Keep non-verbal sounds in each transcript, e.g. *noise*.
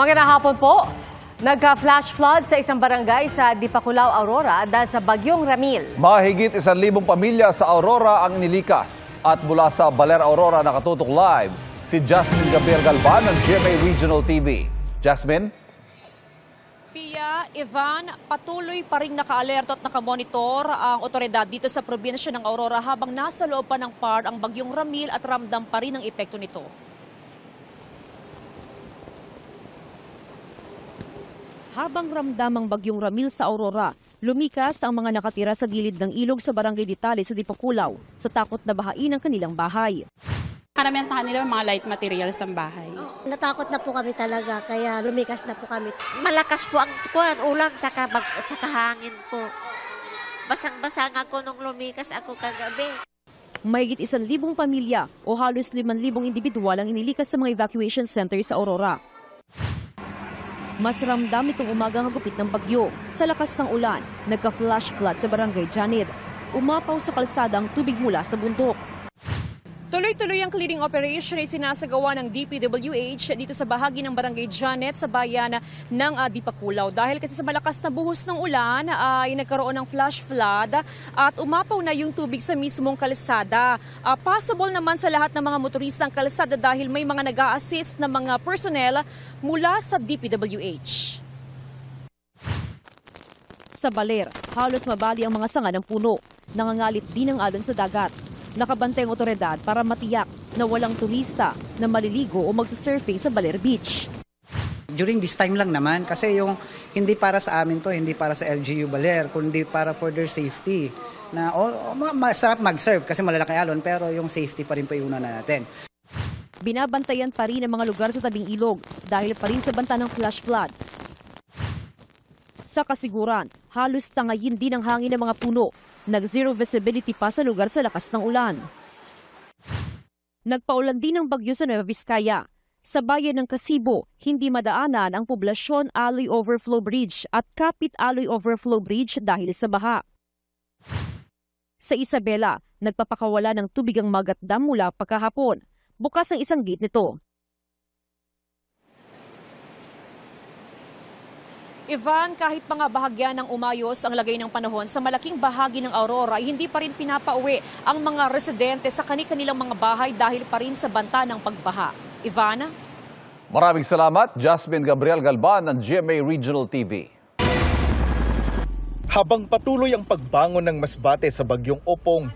Magandang hapon po. Nagka-flash flood sa isang barangay sa Dipakulaw, Aurora dahil sa bagyong Ramil. Mahigit isang libong pamilya sa Aurora ang inilikas. At mula sa Baler Aurora nakatutok live si Jasmine Gabriel Galvan ng GMA Regional TV. Jasmine? Pia, Ivan, patuloy pa rin naka-alerto at nakamonitor ang otoridad dito sa probinsya ng Aurora habang nasa loob pa ng PAR ang bagyong Ramil at ramdam pa rin ang epekto nito. Habang ramdam ang bagyong Ramil sa Aurora, lumikas ang mga nakatira sa gilid ng ilog sa barangay Ditali sa Dipakulaw sa takot na bahain ang kanilang bahay. Karamihan sa kanila mga light materials ng bahay. Natakot na po kami talaga, kaya lumikas na po kami. Malakas po ang kuwan, ulan sa, kabag, sa kahangin po. Basang-basang ako nung lumikas ako kagabi. Mahigit isang libong pamilya o halos liman libong individual ang inilikas sa mga evacuation center sa Aurora. Mas ramdam itong umagang hagupit ng bagyo. Sa lakas ng ulan, nagka-flash flood sa barangay Janid. Umapaw sa kalsada ang tubig mula sa bundok. Tuloy-tuloy ang clearing operation ay sinasagawa ng DPWH dito sa bahagi ng barangay Janet sa bayan ng ah, Dipakulaw. Dahil kasi sa malakas na buhos ng ulan ay nagkaroon ng flash flood at umapaw na yung tubig sa mismong kalsada. Ah, possible naman sa lahat ng mga motorista ang kalsada dahil may mga nag assist na mga personnel mula sa DPWH. Sa Baler, halos mabali ang mga sanga ng puno. Nangangalit din ang alon sa dagat. Nakabantay ang otoridad para matiyak na walang turista na maliligo o magsasurfing sa Baler Beach. During this time lang naman kasi yung hindi para sa amin to, hindi para sa LGU Baler, kundi para for their safety. Na oh, ma- masarap mag-serve kasi malalaki alon pero yung safety pa rin pa yung una natin. Binabantayan pa rin ang mga lugar sa tabing ilog dahil pa rin sa banta ng flash flood. Sa kasiguran, halos tangayin din ang hangin ng mga puno. Nag-zero visibility pa sa lugar sa lakas ng ulan. Nagpaulan din ng bagyo sa Nueva Vizcaya. Sa bayan ng Kasibo, hindi madaanan ang poblasyon Aloy Overflow Bridge at Kapit Aloy Overflow Bridge dahil sa baha. Sa Isabela, nagpapakawala ng tubig ang Magat Dam mula pagkahapon. Bukas ang isang gate nito. Ivan, kahit nga bahagya ng umayos ang lagay ng panahon, sa malaking bahagi ng Aurora, ay hindi pa rin pinapauwi ang mga residente sa kani-kanilang mga bahay dahil pa rin sa banta ng pagbaha. Ivan? Maraming salamat, Jasmine Gabriel Galvan ng GMA Regional TV. Habang patuloy ang pagbangon ng masbate sa bagyong Opong,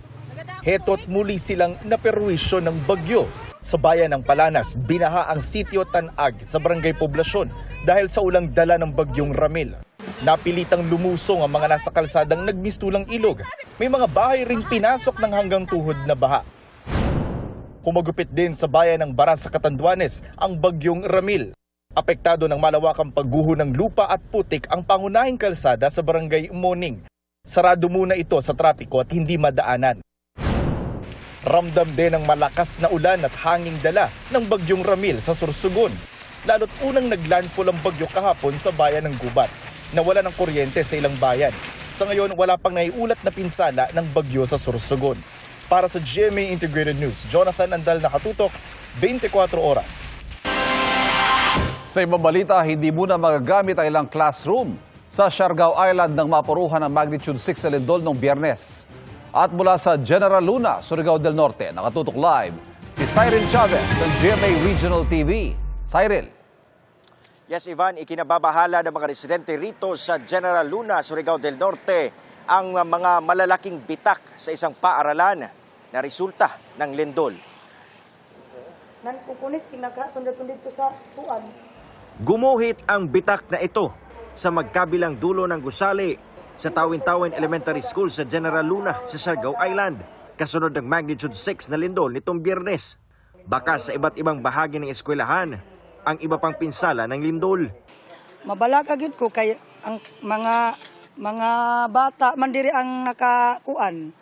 heto't muli silang naperwisyo ng bagyo. Sa bayan ng Palanas, binaha ang sitio Tanag sa barangay Poblasyon dahil sa ulang dala ng bagyong Ramil. Napilitang lumusong ang mga nasa kalsadang nagmistulang ilog. May mga bahay ring pinasok ng hanggang tuhod na baha. Kumagupit din sa bayan ng Baras sa Catanduanes ang bagyong Ramil. Apektado ng malawakang pagguho ng lupa at putik ang pangunahing kalsada sa barangay Moning. Sarado muna ito sa trapiko at hindi madaanan. Ramdam din ang malakas na ulan at hanging dala ng bagyong Ramil sa Sursugon. Lalo't unang naglandfall ang bagyo kahapon sa bayan ng Gubat. Nawala ng kuryente sa ilang bayan. Sa ngayon, wala pang naiulat na pinsala ng bagyo sa Sursugon. Para sa GMA Integrated News, Jonathan Andal nakatutok, 24 oras. Sa ibang balita, hindi muna magagamit ang ilang classroom sa Siargao Island nang mapuruhan ng magnitude 6 na lindol noong biyernes. At mula sa General Luna, Surigao del Norte, nakatutok live si Cyril Chavez ng GMA Regional TV. Cyril. Yes, Ivan, ikinababahala ng mga residente rito sa General Luna, Surigao del Norte ang mga malalaking bitak sa isang paaralan na resulta ng lindol. Gumuhit ang bitak na ito sa magkabilang dulo ng gusali sa Tawin-Tawin Elementary School sa General Luna sa Siargao Island. Kasunod ng magnitude 6 na lindol nitong biyernes. Baka sa iba't ibang bahagi ng eskwelahan ang iba pang pinsala ng lindol. mabalaka gid ko kay ang mga mga bata man diri ang nakakuan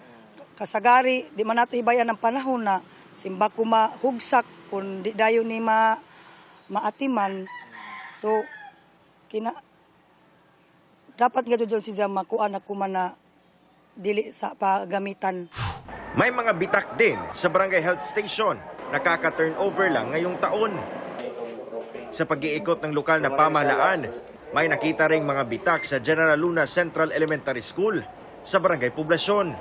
kasagari di man nato hibayan ng panahon na simba ko mahugsak kun di dayon ni ma maatiman so kina dapat nga jud siya makuan ako man dili sa pagamitan May mga bitak din sa Barangay Health Station. Nakaka-turnover lang ngayong taon. Sa pag-iikot ng lokal na pamahalaan, may nakita ring mga bitak sa General Luna Central Elementary School sa Barangay Poblasyon.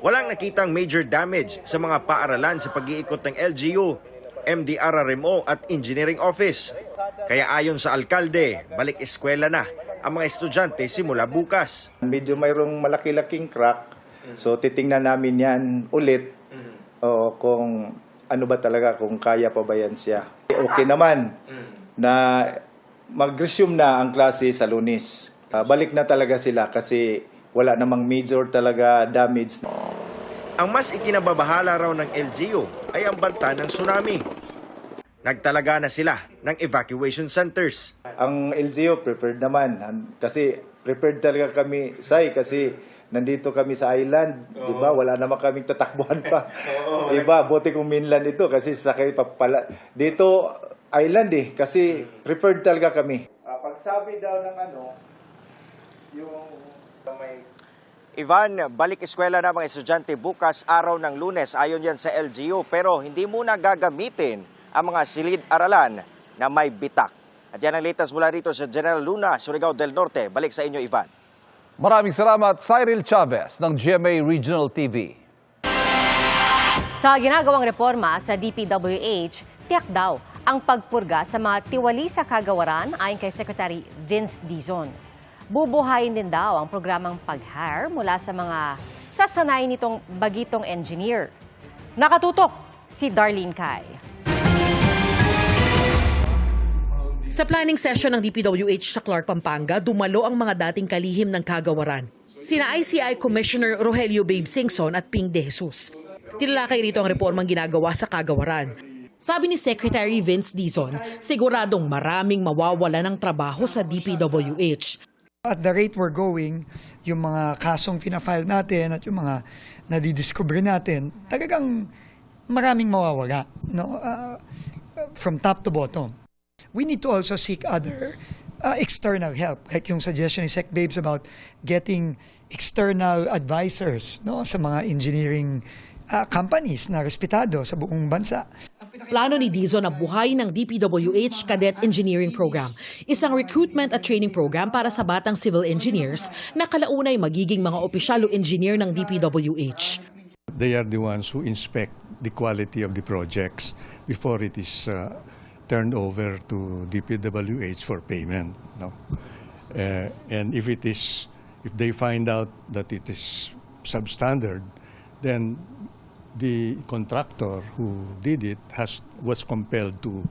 Walang nakitang major damage sa mga paaralan sa pag-iikot ng LGU, MDRRMO at Engineering Office. Kaya ayon sa alkalde, balik eskwela na ang mga estudyante simula bukas. Medyo mayroong malaki-laking crack. So titingnan namin yan ulit o kung ano ba talaga, kung kaya pa ba yan siya. Okay naman na mag-resume na ang klase sa lunis. Ah, balik na talaga sila kasi wala namang major talaga damage. Ang mas ikinababahala raw ng LGU ay ang banta ng tsunami. Nagtalaga na sila ng evacuation centers. Ang LGU prepared naman An- kasi prepared talaga kami, Sai, kasi nandito kami sa island, di ba? Wala naman kaming tatakbuhan pa. *laughs* di ba? Buti kung mainland ito kasi sakay pa pala. Dito, island eh, kasi prepared talaga kami. pagsabi daw ng ano, yung may Ivan, balik eskwela na mga estudyante bukas araw ng lunes ayon yan sa LGU pero hindi muna gagamitin ang mga silid-aralan na may bitak. At yan ang latest mula rito sa General Luna, Surigao del Norte. Balik sa inyo, Ivan. Maraming salamat, Cyril Chavez ng GMA Regional TV. Sa ginagawang reforma sa DPWH, tiyak daw ang pagpurga sa mga tiwali sa kagawaran ayon kay Secretary Vince Dizon. Bubuhayin din daw ang programang pag-hire mula sa mga sasanayin nitong bagitong engineer. Nakatutok si Darlene Kai. Sa planning session ng DPWH sa Clark, Pampanga, dumalo ang mga dating kalihim ng kagawaran. Sina ICI Commissioner Rogelio Babe Singson at Ping De Jesus. Tinalakay rito ang reformang ginagawa sa kagawaran. Sabi ni Secretary Vince Dizon, siguradong maraming mawawala ng trabaho sa DPWH. At the rate we're going, yung mga kasong fina-file natin at yung mga nadidiscover natin, talagang maraming mawawala no? Uh, from top to bottom. We need to also seek other uh, external help. Like yung suggestion ni Sec Babes about getting external advisors no? sa mga engineering uh, companies na respetado sa buong bansa. Plano ni Dizon na buhay ng DPWH Cadet Engineering Program, isang recruitment at training program para sa batang civil engineers na kalaunay magiging mga opisyal o engineer ng DPWH. They are the ones who inspect the quality of the projects before it is uh, turned over to DPWH for payment. No? Uh, and if it is, if they find out that it is substandard, then the contractor who did it has was compelled to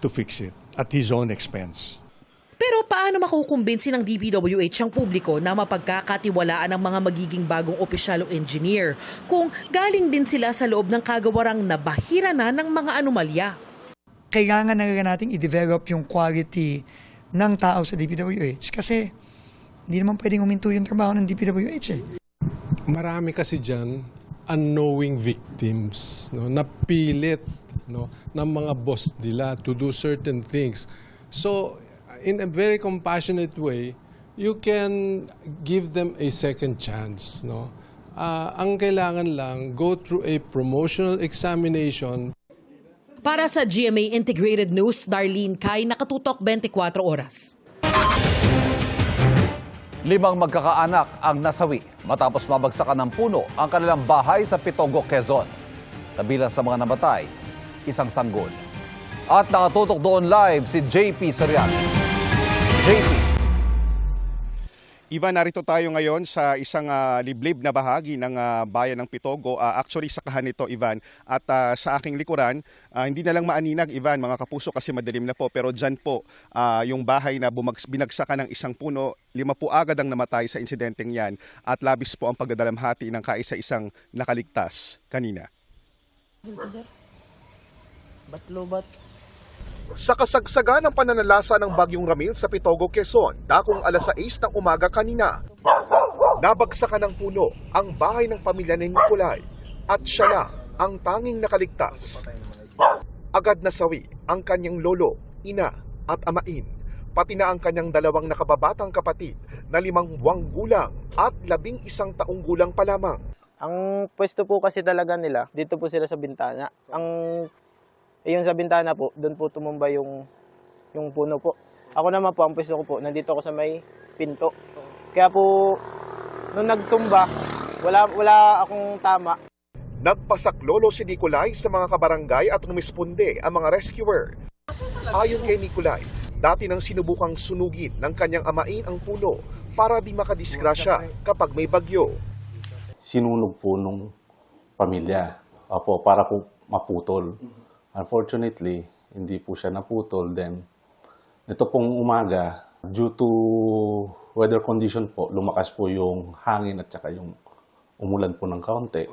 to fix it at his own expense. Pero paano makukumbinsi ng DPWH ang publiko na mapagkakatiwalaan ang mga magiging bagong opisyal o engineer kung galing din sila sa loob ng kagawarang nabahira na ng mga anomalya? Kailangan na rin natin i-develop yung quality ng tao sa DPWH kasi hindi naman pwedeng uminto yung trabaho ng DPWH eh. Marami kasi dyan unknowing victims no? Napilit no? Ng mga boss nila to do certain things. So in a very compassionate way you can give them a second chance no? Ah, ang kailangan lang go through a promotional examination Para sa GMA Integrated News, Darlene Kai, nakatutok 24 oras. Limang magkakaanak ang nasawi matapos mabagsakan ng puno ang kanilang bahay sa Pitogo, Quezon. Kabilang sa mga namatay, isang sanggol. At nakatutok doon live si JP Soriano. JP. Ivan, narito tayo ngayon sa isang ah, liblib na bahagi ng ah, bayan ng Pitogo. Ah, actually, sa kahan nito, Ivan. At ah, sa aking likuran, ah, hindi na lang maaninag, Ivan, mga kapuso, kasi madilim na po. Pero dyan po, ah, yung bahay na bumags- binagsakan ng isang puno, lima po agad ang namatay sa insidenteng yan. At labis po ang pagdadalamhati ng kaisa-isang nakaligtas kanina. Sa kasagsagan ng pananalasa ng Bagyong Ramil sa Pitogo, Quezon, dakong alas 6 ng umaga kanina. Nabagsakan ng puno ang bahay ng pamilya ni Nicolay at siya na ang tanging nakaligtas. Agad nasawi ang kanyang lolo, ina at amain, pati na ang kanyang dalawang nakababatang kapatid na limang buwang gulang at labing isang taong gulang pa lamang. Ang pwesto po kasi talaga nila, dito po sila sa bintana. Ang yung sa bintana po, doon po tumumba yung yung puno po. Ako naman po, ang pwesto ko po, nandito ako sa may pinto. Kaya po, nung nagtumba, wala, wala akong tama. Nagpasaklolo si Nicolay sa mga kabarangay at rumisponde ang mga rescuer. Ayon kay Nicolay, dati nang sinubukang sunugin ng kanyang amain ang puno para di makadisgrasya kapag may bagyo. sinunog po nung pamilya. Opo, para po maputol. Unfortunately, hindi po siya naputol. Then, ito pong umaga, due to weather condition po, lumakas po yung hangin at saka yung umulan po ng kaunti.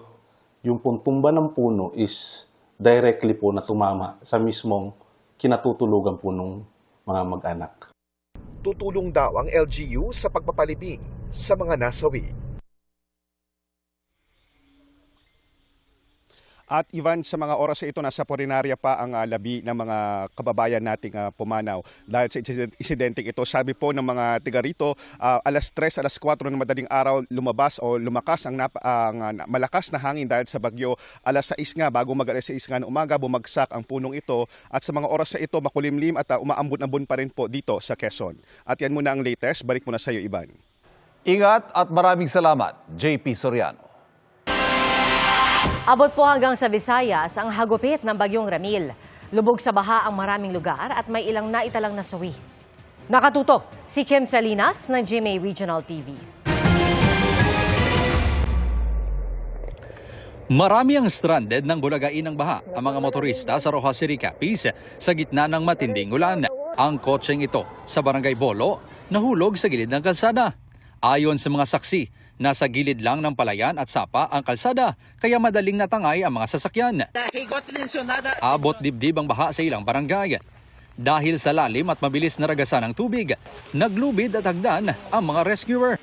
Yung pong tumba ng puno is directly po na tumama sa mismong kinatutulugan po ng mga mag-anak. Tutulong daw ang LGU sa pagpapalibing sa mga nasawi. At Ivan, sa mga oras na ito, nasa Porinarya pa ang ah, labi ng mga kababayan nating ah, pumanaw. Dahil sa insid- insidenteng ito, sabi po ng mga tiga rito, ah, alas 3, alas 4 ng madaling araw lumabas o lumakas ang, nap- ang na- malakas na hangin dahil sa bagyo. Alas 6 nga, bago mag alas 6 nga ng umaga, bumagsak ang punong ito. At sa mga oras na ito, makulimlim at ah, umaambon-ambon pa rin po dito sa Quezon. At yan muna ang latest. Balik muna sa iyo, Ivan. Ingat at maraming salamat, JP Soriano. Abot po hanggang sa Visayas ang hagupit ng Bagyong Ramil. Lubog sa baha ang maraming lugar at may ilang naitalang nasawi. Nakatutok si Kim Salinas ng GMA Regional TV. Marami ang stranded ng bulagain ng baha ang mga motorista sa Rojas City Capiz sa gitna ng matinding ulan. Ang kotseng ito sa Barangay Bolo nahulog sa gilid ng kalsada. Ayon sa mga saksi, nasa gilid lang ng palayan at sapa ang kalsada kaya madaling natangay ang mga sasakyan. Abot dibdib ang baha sa ilang barangay. Dahil sa lalim at mabilis na ragasan ng tubig, naglubid at hagdan ang mga rescuer.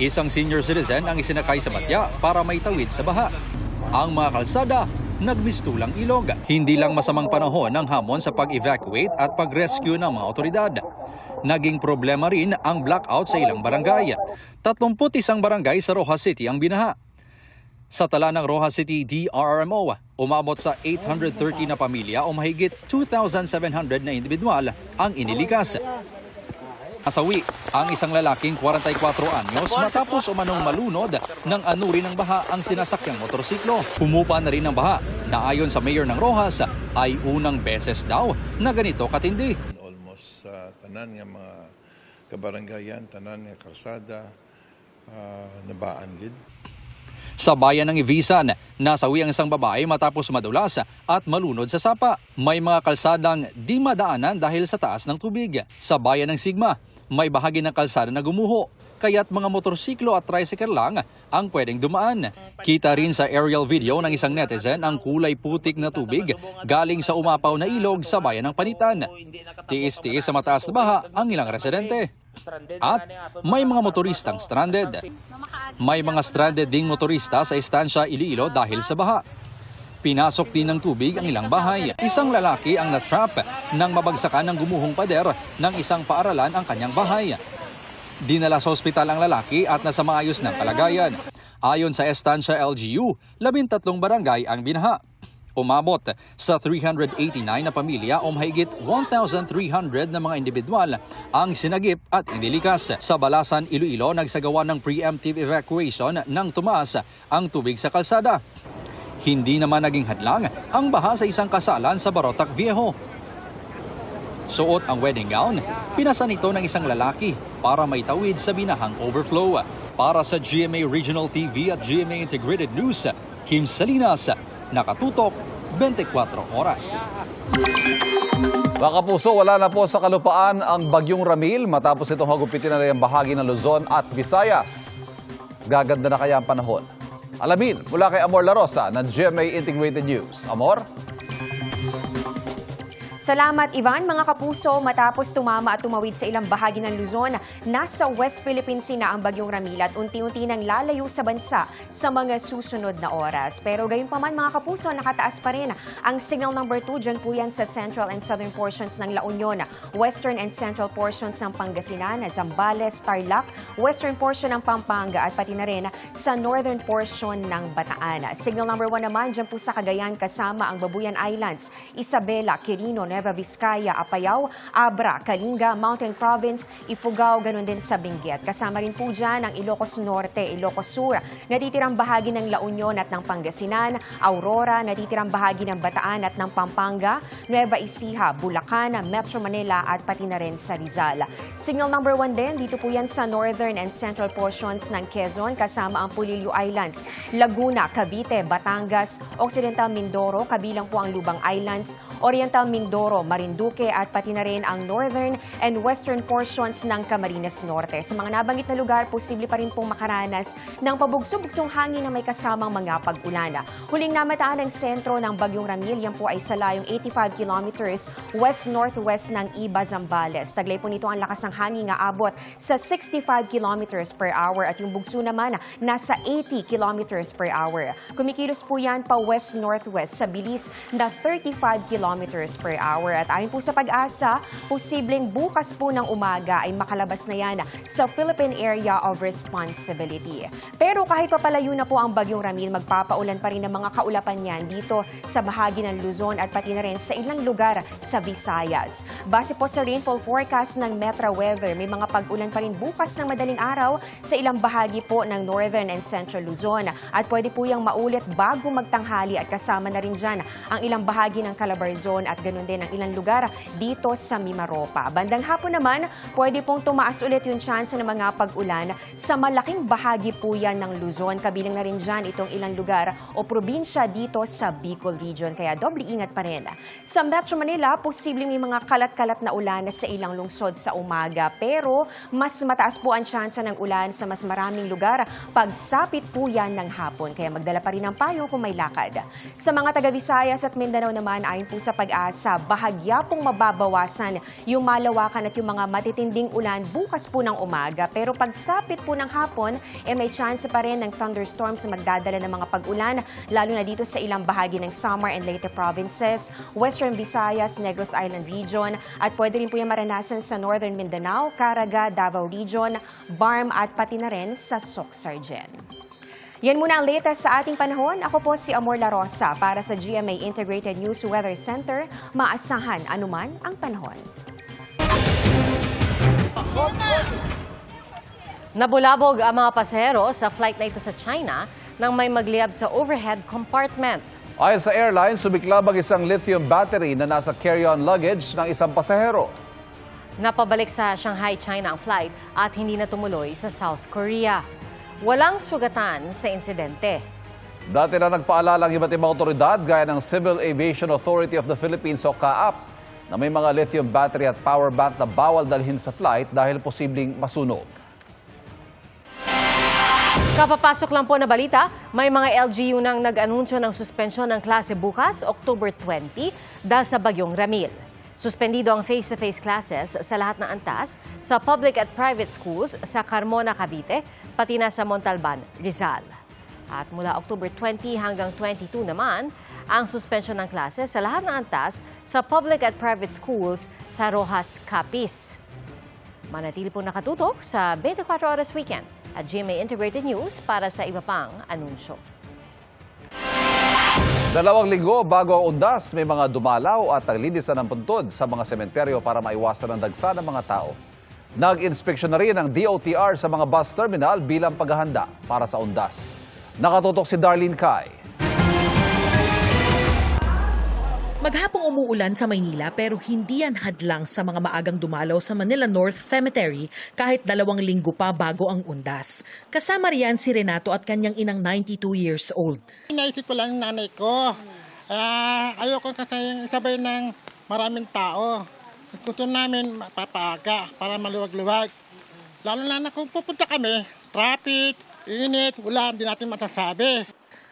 Isang senior citizen ang isinakay sa batya para may tawid sa baha. Ang mga kalsada, nagmistulang ilog. Hindi lang masamang panahon ng hamon sa pag-evacuate at pag-rescue ng mga otoridad. Naging problema rin ang blackout sa ilang barangay. 31 barangay sa Rojas City ang binaha. Sa tala ng Rojas City DRRMO, umabot sa 830 na pamilya o mahigit 2,700 na individual ang inilikas. Nasawi ang isang lalaking 44 anyos matapos umanong malunod ng anuri ng baha ang sinasakyang motorsiklo. Humupa na rin ang baha na ayon sa mayor ng Rojas ay unang beses daw na ganito katindi. almost sa tanan nga mga kabaranggayan, tanan nga karsada, uh, nabaan gid. Sa bayan ng Ibisan, nasawi ang isang babae matapos madulas at malunod sa sapa. May mga kalsadang di madaanan dahil sa taas ng tubig. Sa bayan ng Sigma, may bahagi ng kalsada na gumuho, kaya't mga motorsiklo at tricycle lang ang pwedeng dumaan. Kita rin sa aerial video ng isang netizen ang kulay putik na tubig galing sa umapaw na ilog sa bayan ng Panitan. Tiis-tiis sa mataas na baha ang ilang residente. At may mga motoristang stranded. May mga stranded ding motorista sa istansya Iloilo dahil sa baha. Pinasok din ng tubig ang ilang bahay. Isang lalaki ang natrap nang mabagsakan ng gumuhong pader ng isang paaralan ang kanyang bahay. Dinala sa ospital ang lalaki at nasa maayos ng kalagayan. Ayon sa Estancia LGU, labintatlong barangay ang binaha. Umabot sa 389 na pamilya o mahigit 1,300 na mga individual ang sinagip at inilikas. Sa Balasan, Iloilo, nagsagawa ng preemptive evacuation nang tumaas ang tubig sa kalsada. Hindi naman naging hadlang ang baha sa isang kasalan sa Barotac Viejo. Suot ang wedding gown, pinasan ito ng isang lalaki para may tawid sa binahang overflow. Para sa GMA Regional TV at GMA Integrated News, Kim Salinas, nakatutok 24 oras. Mga kapuso, wala na po sa kalupaan ang Bagyong Ramil matapos itong hagupitin na rin ang bahagi ng Luzon at Visayas. Gaganda na kaya ang panahon. Alamin mula kay Amor La Rosa ng GMA Integrated News. Amor? Salamat Ivan, mga kapuso. Matapos tumama at tumawid sa ilang bahagi ng Luzon, nasa West Philippine Sea na ang bagyong Ramil at unti-unti nang lalayo sa bansa sa mga susunod na oras. Pero gayon pa man mga kapuso, nakataas pa rin ang signal number 2 dyan po yan sa central and southern portions ng La Union, western and central portions ng Pangasinan, Zambales, Tarlac, western portion ng Pampanga at pati na rin sa northern portion ng Bataan. Signal number 1 naman dyan po sa Cagayan kasama ang Babuyan Islands, Isabela, Quirino, Nueva Vizcaya, Apayao, Abra, Kalinga, Mountain Province, Ifugao, ganun din sa Benguet. Kasama rin po dyan ang Ilocos Norte, Ilocos Sur, natitirang bahagi ng La Union at ng Pangasinan, Aurora, natitirang bahagi ng Bataan at ng Pampanga, Nueva Ecija, Bulacan, Metro Manila at pati na rin sa Rizal. Signal number one din, dito po yan sa northern and central portions ng Quezon kasama ang Pulilio Islands, Laguna, Cavite, Batangas, Occidental Mindoro, kabilang po ang Lubang Islands, Oriental Mindoro, Marinduque at pati na rin ang northern and western portions ng Camarines Norte. Sa mga nabanggit na lugar, posible pa rin pong makaranas ng pabugso-bugsong hangin na may kasamang mga pag-ulan. Huling namataan ng sentro ng Bagyong Ramil, yan po ay sa layong 85 kilometers west-northwest ng Iba, Zambales. Taglay po nito ang lakas ng hangin nga abot sa 65 kilometers per hour at yung bugso naman nasa 80 kilometers per hour. Kumikilos po yan pa west-northwest sa bilis na 35 kilometers per hour. At ayon po sa pag-asa, posibleng bukas po ng umaga ay makalabas na yan sa Philippine Area of Responsibility. Pero kahit papalayo na po ang Bagyong Ramil, magpapaulan pa rin ng mga kaulapan yan dito sa bahagi ng Luzon at pati na rin sa ilang lugar sa Visayas. Base po sa rainfall forecast ng Metra Weather, may mga pag-ulan pa rin bukas ng madaling araw sa ilang bahagi po ng Northern and Central Luzon. At pwede po yung maulit bago magtanghali at kasama na rin dyan ang ilang bahagi ng Calabarzon at ganun din ang ilang lugar dito sa Mimaropa. Bandang hapon naman, pwede pong tumaas ulit yung chance ng mga pag-ulan sa malaking bahagi po yan ng Luzon. Kabilang na rin dyan itong ilang lugar o probinsya dito sa Bicol Region. Kaya doble ingat pa rin. Sa Metro Manila, posibleng may mga kalat-kalat na ulan sa ilang lungsod sa umaga. Pero mas mataas po ang tsansa ng ulan sa mas maraming lugar pagsapit po yan ng hapon. Kaya magdala pa rin ng payo kung may lakad. Sa mga taga Visayas at Mindanao naman, ayon po sa pag-asa, bahagya pong mababawasan yung malawakan at yung mga matitinding ulan bukas po ng umaga. Pero pagsapit po ng hapon, eh may chance pa rin ng thunderstorms na magdadala ng mga pag-ulan, lalo na dito sa ilang bahagi ng Samar and Leyte provinces, Western Visayas, Negros Island Region, at pwede rin po yung maranasan sa Northern Mindanao, Caraga, Davao Region, Barm at pati na rin sa Socsargen. Yan muna ang latest sa ating panahon. Ako po si Amor La Rosa para sa GMA Integrated News Weather Center. Maasahan anuman ang panahon. Nabulabog ang mga pasahero sa flight na ito sa China nang may magliyab sa overhead compartment. Ayon sa airline, sumiklab ang isang lithium battery na nasa carry-on luggage ng isang pasahero. Napabalik sa Shanghai, China ang flight at hindi na tumuloy sa South Korea. Walang sugatan sa insidente. Dati na nagpaalala ang iba't ibang otoridad gaya ng Civil Aviation Authority of the Philippines o CAAP na may mga lithium battery at power bank na bawal dalhin sa flight dahil posibleng masunog. Kapapasok lang po na balita, may mga LGU nang nag-anunsyo ng suspensyon ng klase bukas, October 20, dahil sa bagyong Ramil. Suspendido ang face-to-face classes sa lahat ng antas sa public at private schools sa Carmona, Cavite, pati na sa Montalban, Rizal. At mula October 20 hanggang 22 naman, ang suspension ng klase sa lahat ng antas sa public at private schools sa Rojas, Capiz. Manatili po nakatutok sa 24 Oras Weekend at GMA Integrated News para sa iba pang anunsyo. Dalawang linggo bago ang undas, may mga dumalaw at naglinisan ng puntod sa mga sementeryo para maiwasan ang dagsa ng mga tao. Nag-inspeksyon na rin ang DOTR sa mga bus terminal bilang paghahanda para sa undas. Nakatutok si Darlene Kai. Maghapong umuulan sa Maynila pero hindi yan hadlang sa mga maagang dumalaw sa Manila North Cemetery kahit dalawang linggo pa bago ang undas. Kasama riyan si Renato at kanyang inang 92 years old. Naisip ko lang nanay ko. Ah, ayoko kasi sabay ng maraming tao. Gusto namin mapapaga para maluwag-luwag. Lalo na na kung pupunta kami, traffic, init, ulan, hindi natin masasabi.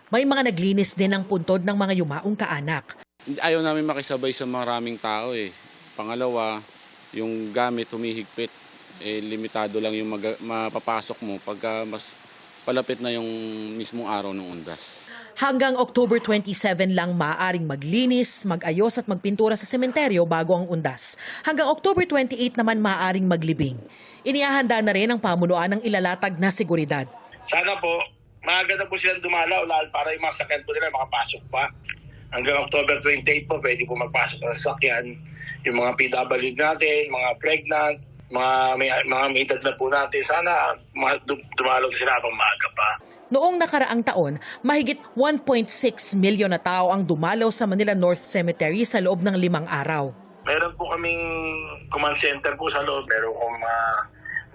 May mga naglinis din ng puntod ng mga yumaong kaanak. Ayaw namin makisabay sa maraming tao eh. Pangalawa, yung gamit humihigpit. Eh, limitado lang yung mag- mapapasok mo pagka mas palapit na yung mismong araw ng undas. Hanggang October 27 lang maaaring maglinis, mag-ayos at magpintura sa sementeryo bago ang undas. Hanggang October 28 naman maaaring maglibing. Inihahanda na rin ang pamunuan ng ilalatag na seguridad. Sana po, maaga na po silang dumalaw lalo para yung mga sakyan po nila makapasok pa. Hanggang October 28 po, pwede po magpasok ng sasakyan. Yung mga PW natin, mga pregnant, mga may, mga may edad na po natin, sana dumalaw sila pang maaga pa. Noong nakaraang taon, mahigit 1.6 milyon na tao ang dumalaw sa Manila North Cemetery sa loob ng limang araw. Meron po kaming command center po sa loob. Meron po mga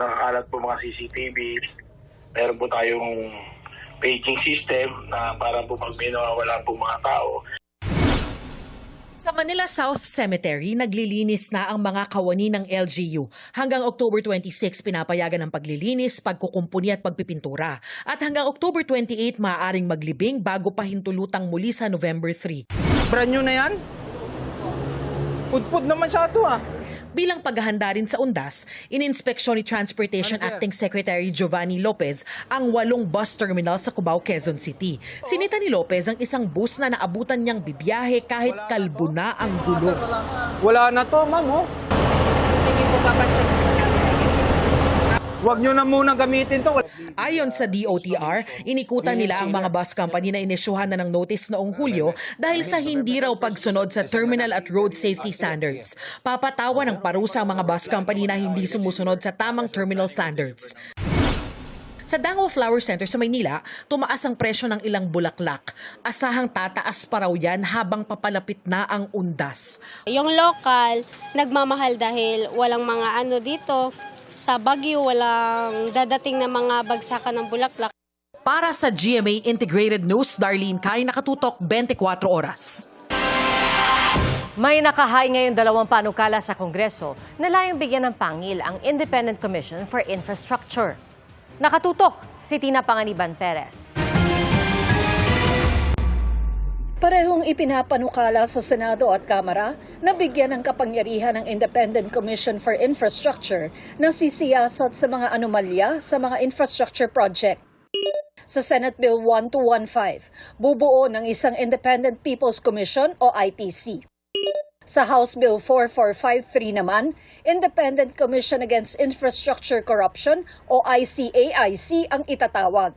nakakalat po mga CCTVs. Meron po tayong paging system na para po pag may nawawala po mga tao, Sa Manila South Cemetery, naglilinis na ang mga kawani ng LGU. Hanggang October 26, pinapayagan ang paglilinis, pagkukumpuni at pagpipintura. At hanggang October 28, maaaring maglibing bago pahintulutang muli sa November 3. Brand new na yan? Pudpud naman sa ito ah. Bilang paghahanda rin sa undas, ininspeksyon ni Transportation Acting Secretary Giovanni Lopez ang walong bus terminal sa Cubao, Quezon City. Sinita ni Lopez ang isang bus na naabutan niyang bibiyahe kahit kalbo na ang gulong. Wala na to, ma'am oh. Sige po, papansin. Huwag nyo na muna gamitin to. Ayon sa DOTR, inikutan nila ang mga bus company na inisyuhan na ng notice noong Hulyo dahil sa hindi raw pagsunod sa terminal at road safety standards. Papatawa ng parusa ang mga bus company na hindi sumusunod sa tamang terminal standards. Sa Dango Flower Center sa Maynila, tumaas ang presyo ng ilang bulaklak. Asahang tataas pa raw yan habang papalapit na ang undas. Yung local, nagmamahal dahil walang mga ano dito. Sa Baguio, walang dadating na mga bagsakan ng bulaklak. Para sa GMA Integrated News, Darlene Kai, nakatutok 24 oras. May nakahay ngayon dalawang panukala sa Kongreso na layong bigyan ng pangil ang Independent Commission for Infrastructure. Nakatutok si Tina Panganiban Perez. Parehong ipinapanukala sa Senado at Kamara na bigyan ng kapangyarihan ng Independent Commission for Infrastructure na sisiyasat sa mga anomalya sa mga infrastructure project. Sa Senate Bill 1215, bubuo ng isang Independent People's Commission o IPC. Sa House Bill 4453 naman, Independent Commission Against Infrastructure Corruption o ICAIC ang itatawag.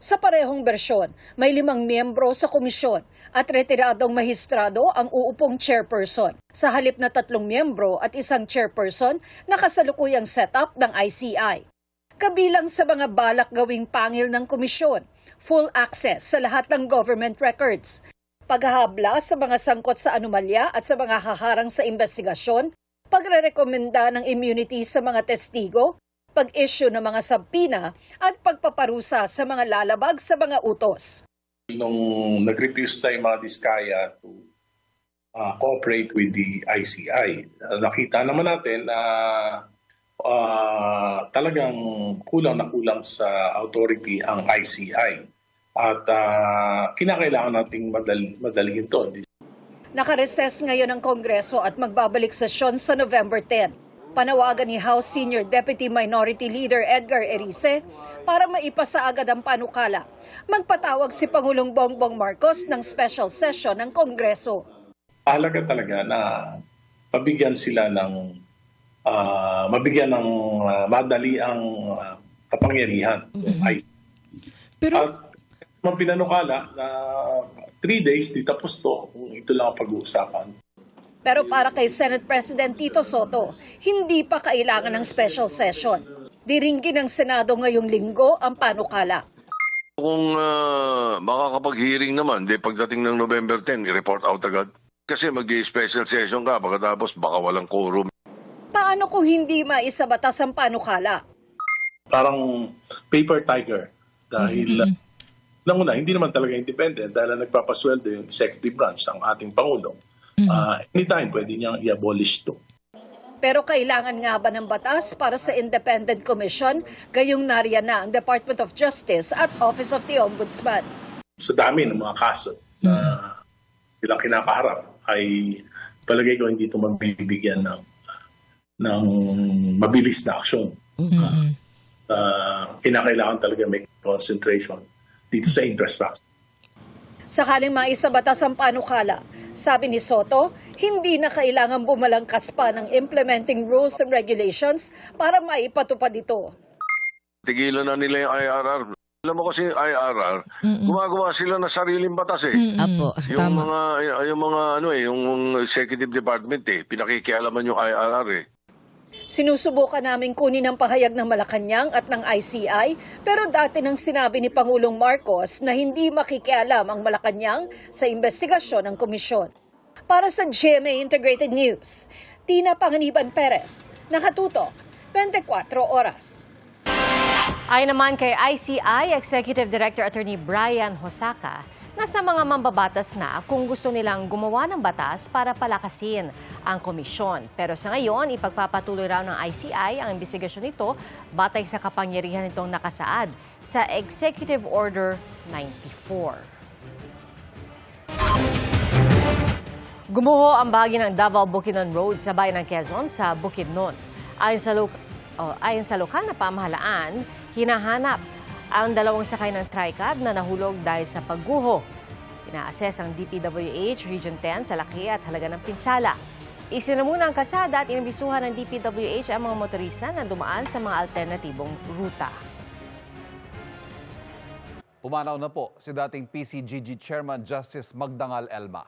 Sa parehong bersyon, may limang miyembro sa komisyon at retiradong mahistrado ang uupong chairperson. Sa halip na tatlong miyembro at isang chairperson na kasalukuyang setup ng ICI. Kabilang sa mga balak gawing pangil ng komisyon, full access sa lahat ng government records, paghahabla sa mga sangkot sa anomalya at sa mga haharang sa investigasyon, pagrerekomenda ng immunity sa mga testigo, pag-issue ng mga sabpina at pagpaparusa sa mga lalabag sa mga utos. nung nag-refuse na yung mga diskaya to uh, cooperate with the ICI. Uh, nakita naman natin na uh, talagang kulang na kulang sa authority ang ICI. At uh, kinakailangan nating madal- madalihin to. Nakareses ngayon ang Kongreso at magbabalik sesyon sa November 10. Panawagan ni House Senior Deputy Minority Leader Edgar Erice para maipasa agad ang panukala. Magpatawag si Pangulong Bongbong Marcos ng special session ng Kongreso. Mahalaga talaga na mabigyan sila ng uh, mabigyan ng uh, madali ang uh, kapangyarihan. ICI. Pero At mga pinanukala na three days, di tapos to, kung ito lang ang pag-uusapan. Pero para kay Senate President Tito Soto, hindi pa kailangan ng special session. Diringgin ng Senado ngayong linggo ang panukala. Kung uh, makakapag-hearing naman, di pagdating ng November 10, i-report out agad. Kasi mag-special session ka, pagkatapos baka walang quorum. Paano kung hindi maisabatas ang panukala? Parang paper tiger. Dahil, mm una, hindi naman talaga independent dahil ang nagpapasweldo yung executive branch, ang ating Pangulo. Uh, anytime, pwede niyang i-abolish to. Pero kailangan nga ba ng batas para sa Independent Commission, gayong nariyan na ang Department of Justice at Office of the Ombudsman. Sa dami ng mga kaso na bilang kinakaharap ay palagay ko hindi ito mabibigyan ng ng mabilis na aksyon. Uh, uh, kinakailangan talaga may concentration dito sa infrastructure. Sakaling maisabatas ang panukala, sabi ni Soto, hindi na kailangan bumalangkas pa ng implementing rules and regulations para maipatupad ito. Tigilan na nila yung IRR. Alam mo kasi IRR, gumagawa sila ng sariling batas eh. Apo, Yung tama. mga yung mga ano eh, yung executive department eh, pinakikialaman yung IRR eh. Sinusubukan namin kunin ang pahayag ng Malacanang at ng ICI, pero dati nang sinabi ni Pangulong Marcos na hindi makikialam ang Malacanang sa investigasyon ng komisyon. Para sa GMA Integrated News, Tina Panganiban Perez, nakatutok, 24 oras. Ayon naman kay ICI Executive Director Attorney Brian Hosaka, nasa mga mambabatas na kung gusto nilang gumawa ng batas para palakasin ang komisyon. Pero sa ngayon, ipagpapatuloy raw ng ICI ang investigasyon nito batay sa kapangyarihan nitong nakasaad sa Executive Order 94. Gumuho ang bahagi ng Davao Bukidnon Road sa bayan ng Quezon sa Bukidnon. Ayon sa, lo- oh, ayon sa lokal na pamahalaan, hinahanap ang dalawang sakay ng tricab na nahulog dahil sa pagguho. Ina-assess ang DPWH Region 10 sa laki at halaga ng pinsala. Isinamuna ang kasada at inibisuhan ng DPWH ang mga motorista na dumaan sa mga alternatibong ruta. Pumanaw na po si dating PCGG Chairman Justice Magdangal Elma.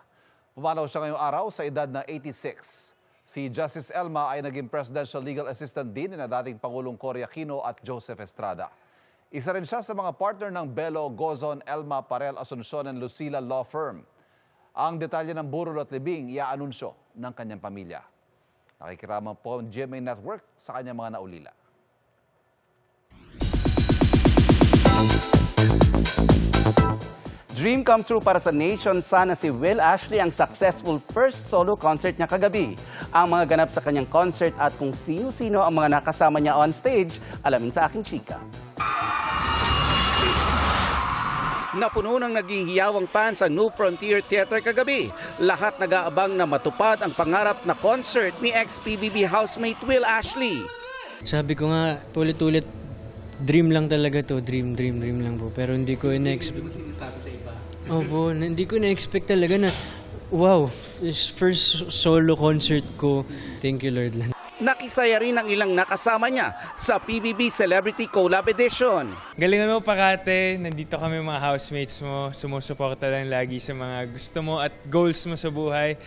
Pumanaw siya ngayong araw sa edad na 86. Si Justice Elma ay naging Presidential Legal Assistant din na dating Pangulong Cory Aquino at Joseph Estrada. Isa rin siya sa mga partner ng Belo, Gozon, Elma, Parel, Asuncion and Lucila Law Firm. Ang detalye ng burol at libing iaanunsyo ng kanyang pamilya. Nakikirama po ang GMA Network sa kanyang mga naulila. Dream come true para sa nation sana si Will Ashley ang successful first solo concert niya kagabi. Ang mga ganap sa kanyang concert at kung sino-sino ang mga nakasama niya on stage, alamin sa aking chika. Napuno ng naging hiyawang fans ang New Frontier Theater kagabi. Lahat nag-aabang na matupad ang pangarap na concert ni ex-PBB housemate Will Ashley. Sabi ko nga, ulit-ulit, dream lang talaga to. Dream, dream, dream lang po. Pero hindi ko in-expect. Opo, na- hindi ko na-expect talaga na, wow, first solo concert ko. Thank you, Lord. Nakisaya rin ang ilang nakasama niya sa PBB Celebrity Collab Edition. Galingan mo Pakate, nandito kami mga housemates mo, sumusuporta lang lagi sa mga gusto mo at goals mo sa buhay.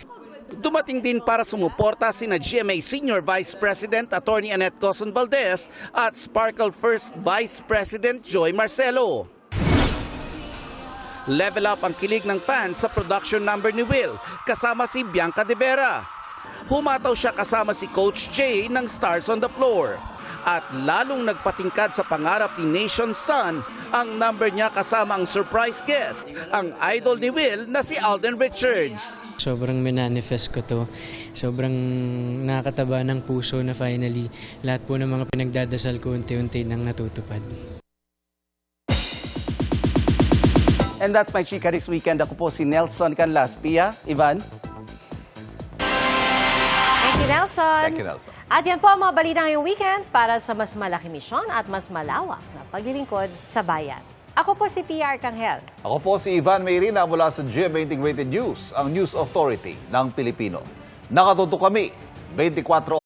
Dumating din para sumuporta sina GMA Senior Vice President Attorney Annette Coson Valdez at Sparkle First Vice President Joy Marcelo. Level up ang kilig ng fans sa production number ni Will kasama si Bianca De Vera. Humataw siya kasama si Coach Jay ng Stars on the Floor. At lalong nagpatingkad sa pangarap ni Nation Sun ang number niya kasama ang surprise guest, ang idol ni Will na si Alden Richards. Sobrang minanifest ko to. Sobrang nakakataba ng puso na finally lahat po ng mga pinagdadasal ko unti-unti nang natutupad. And that's my chika this weekend. Ako po si Nelson Canlas. Pia, Ivan. Thank you, Nelson. Thank you, Nelson. At yan po ang mga balita ngayong weekend para sa mas malaki misyon at mas malawak na paglilingkod sa bayan. Ako po si PR Kanghel. Ako po si Ivan Mayrina mula sa GMA Integrated News, ang News Authority ng Pilipino. Nakatuto kami 24